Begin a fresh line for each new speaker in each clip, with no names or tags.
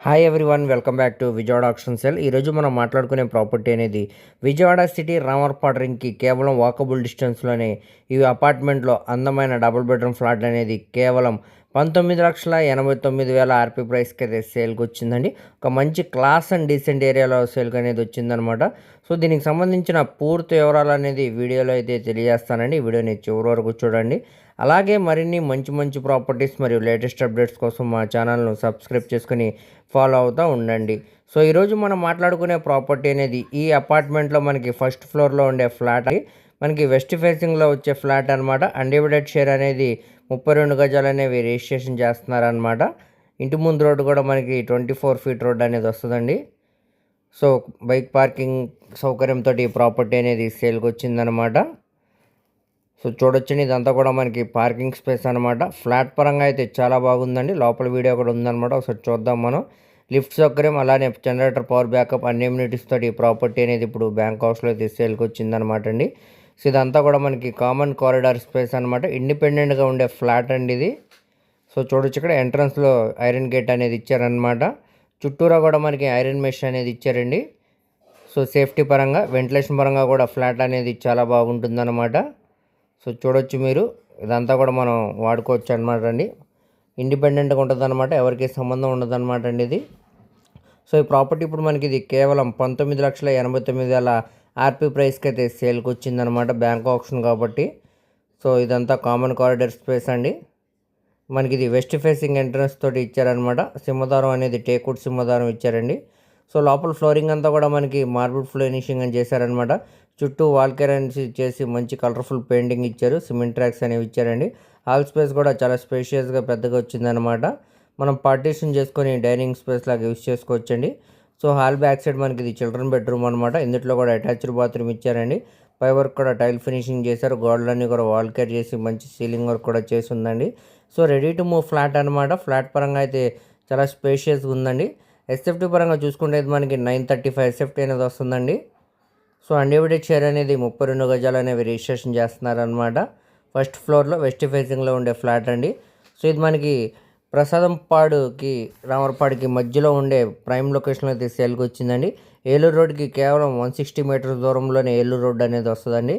Hi everyone welcome back to Vijayawada auction sale ఈరోజు మనం మాట్లాడుకునే ప్రాపర్టీ అనేది విజయవాడ సిటీ రామర్పాడ్ రింగ్కి కేవలం వాకబుల్ డిస్టెన్స్లోనే ఈ అపార్ట్మెంట్లో అందమైన డబుల్ బెడ్రూమ్ ఫ్లాట్ అనేది కేవలం పంతొమ్మిది లక్షల ఎనభై తొమ్మిది వేల ఆర్పీ ప్రైస్కి అయితే సేల్కి వచ్చిందండి. ఒక మంచి క్లాస్ అండ్ డీసెంట్ ఏరియాలో సేల్కి అనేది వచ్చిందనమాట సో దీనికి సంబంధించిన పూర్తి వివరాలు అనేది వీడియోలో అయితే తెలియజేస్తానండి. ఈ వీడియోని చివరి వరకు చూడండి. అలాగే మరిన్ని మంచి మంచి ప్రాపర్టీస్ మరియు లేటెస్ట్ అప్డేట్స్ కోసం మా ఛానల్ను సబ్స్క్రైబ్ చేసుకుని ఫాలో అవుతూ ఉండండి. సో ఈరోజు మనం మాట్లాడుకునే ప్రాపర్టీ అనేది ఈ అపార్ట్మెంట్లో మనకి ఫస్ట్ ఫ్లోర్లో ఉండే ఫ్లాట్ మనకి వెస్ట్ ఫేసింగ్లో వచ్చే ఫ్లాట్ అనమాట అన్డివిడెడ్ షేర్ అనేది ముప్పై రెండు గజాలు అనేవి రిజిస్ట్రేషన్ చేస్తున్నారనమాట ఇంటి ముందు రోడ్డు కూడా మనకి ట్వంటీ ఫోర్ ఫీట్ రోడ్ అనేది వస్తుందండి. సో బైక్ పార్కింగ్ సౌకర్యంతో ఈ ప్రాపర్టీ అనేది సేల్కి వచ్చిందనమాట సో చూడొచ్చండి. ఇదంతా కూడా మనకి పార్కింగ్ స్పేస్ అనమాట ఫ్లాట్ పరంగా అయితే చాలా బాగుందండి. లోపల వీడియో కూడా ఉందనమాట ఒకసారి చూద్దాం మనం. లిఫ్ట్ సౌకర్యం అలానే జనరేటర్ పవర్ బ్యాకప్ అన్ని ఎమ్యూనిటీస్ ఈ ప్రాపర్టీ అనేది ఇప్పుడు బ్యాంక్ హౌస్లో అయితే సేల్కి వచ్చిందనమాట అండి. సో ఇదంతా కూడా మనకి కామన్ కారిడార్ స్పేస్ అనమాట ఇండిపెండెంట్గా ఉండే ఫ్లాట్ అండి ఇది. సో చూడొచ్చు ఇక్కడ ఎంట్రన్స్లో ఐరన్ గేట్ అనేది ఇచ్చారనమాట చుట్టూరా కూడా మనకి ఐరన్ మెష్ అనేది ఇచ్చారండి. సో సేఫ్టీ పరంగా వెంటిలేషన్ పరంగా కూడా ఫ్లాట్ అనేది చాలా బాగుంటుందన్నమాట. సో చూడొచ్చు మీరు. ఇదంతా కూడా మనం వాడుకోవచ్చు అనమాట అండి. ఇండిపెండెంట్గా ఉంటుందన్నమాట. ఎవరికి సంబంధం ఉండదనమాట అండి ఇది. సో ఈ ప్రాపర్టీ ఇప్పుడు మనకి ఇది కేవలం పంతొమ్మిది లక్షల ఎనభై తొమ్మిది వేల ఆర్పీ ప్రైస్కి అయితే సేల్కి వచ్చిందనమాట బ్యాంక్ ఆప్షన్ కాబట్టి. సో ఇదంతా కామన్ కారిడర్ స్పేస్ అండి. మనకి ఇది వెస్ట్ ఫేసింగ్ ఎంట్రన్స్ తోటి ఇచ్చారనమాట సింహదారం అనేది టేకుడ్ సింహదారం ఇచ్చారండి. సో లోపల ఫ్లోరింగ్ అంతా కూడా మనకి మార్బుల్ ఫ్లోనిషింగ్ అని చేశారనమాట చుట్టూ వాల్ కేరన్స్ చేసి మంచి కలర్ఫుల్ పెయింటింగ్ ఇచ్చారు. సిమెంట్ ట్రాక్స్ అనేవి ఇచ్చారండి. హాల్ స్పేస్ కూడా చాలా స్పేషియస్గా పెద్దగా వచ్చిందనమాట మనం పార్టీషన్ చేసుకొని డైనింగ్ స్పేస్ లాగా యూస్ చేసుకోవచ్చండి. సో హాల్ బ్యాక్ సైడ్ మనకి ఇది చిల్డ్రన్ బెడ్రూమ్ అనమాట ఇందులో కూడా అటాచ్డ్ బాత్రూమ్ ఇచ్చారండి. పై వర్క్ కూడా టైల్ ఫినిషింగ్ చేశారు. గోడలన్నీ కూడా వాల్ కేర్ చేసి మంచి సీలింగ్ వర్క్ కూడా చేసి ఉందండి so ready to move flat అనమాట ఫ్లాట్ పరంగా అయితే చాలా స్పేషియస్గా ఉందండి. ఎస్ఎఫ్టీ పరంగా చూసుకుంటే మనకి నైన్ థర్టీ ఫైవ్ ఎస్ఎఫ్టీ అనేది వస్తుందండి. సో అన్డివిడెడ్ షేర్ అనేది ముప్పై రెండు గజాలు అనేవి రిజిస్ట్రేషన్ చేస్తున్నారనమాట ఫస్ట్ ఫ్లోర్లో వెస్ట్ ఫేసింగ్లో ఉండే ఫ్లాట్ అండి. సో ఇది మనకి ప్రసాదంపాడుకి రామర్పాడుకి మధ్యలో ఉండే ప్రైమ్ లొకేషన్లో అయితే సేల్కి వచ్చిందండి. ఏలూరు రోడ్కి కేవలం వన్ సిక్స్టీ మీటర్స్ దూరంలోనే ఏలూరు రోడ్ అనేది వస్తుందండి.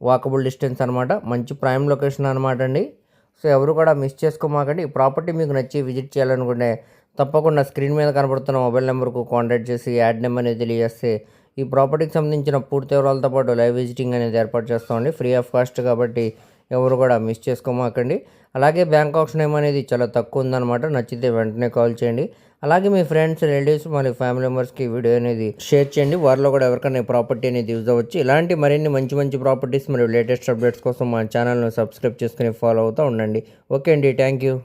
వాకబుల్ డిస్టెన్స్ అనమాట మంచి ప్రైమ్ లొకేషన్ అనమాట అండి. సో ఎవరు కూడా మిస్ చేసుకోమాకండి. ఈ ప్రాపర్టీ మీకు నచ్చి విజిట్ చేయాలనుకుంటే తప్పకుండా స్క్రీన్ మీద కనబడుతున్న మొబైల్ నెంబర్కు కాంటాక్ట్ చేసి యాడ్ నెంబర్ అనేది తెలియజేస్తే ఈ ప్రాపర్టీకి సంబంధించిన పూర్తి వివరాలతో పాటు లైవ్ విజిటింగ్ అనేది ఏర్పాటు చేస్తామండి. ఫ్రీ ఆఫ్ కాస్ట్ కాబట్టి ఎవరు కూడా మిస్ చేసుకోమాకండి. అలాగే బ్యాంక్ ఆప్షన్ ఏమనేది చాలా తక్కువ ఉందన్నమాట. నచ్చితే వెంటనే కాల్ చేయండి. అలాగే మీ ఫ్రెండ్స్ రిలేటివ్స్ మరియు ఫ్యామిలీ మెంబర్స్కి వీడియో అనేది షేర్ చేయండి. వారిలో కూడా ఎవరికైనా ప్రాపర్టీ అనేది యూజ్ అవ్వచ్చు. ఇలాంటి మరిన్ని మంచి మంచి ప్రాపర్టీస్ మరియు లేటెస్ట్ అప్డేట్స్ కోసం మా ఛానల్ను సబ్స్క్రైబ్ చేసుకుని ఫాలో అవుతూ ఉండండి. ఓకే అండి. Thank you.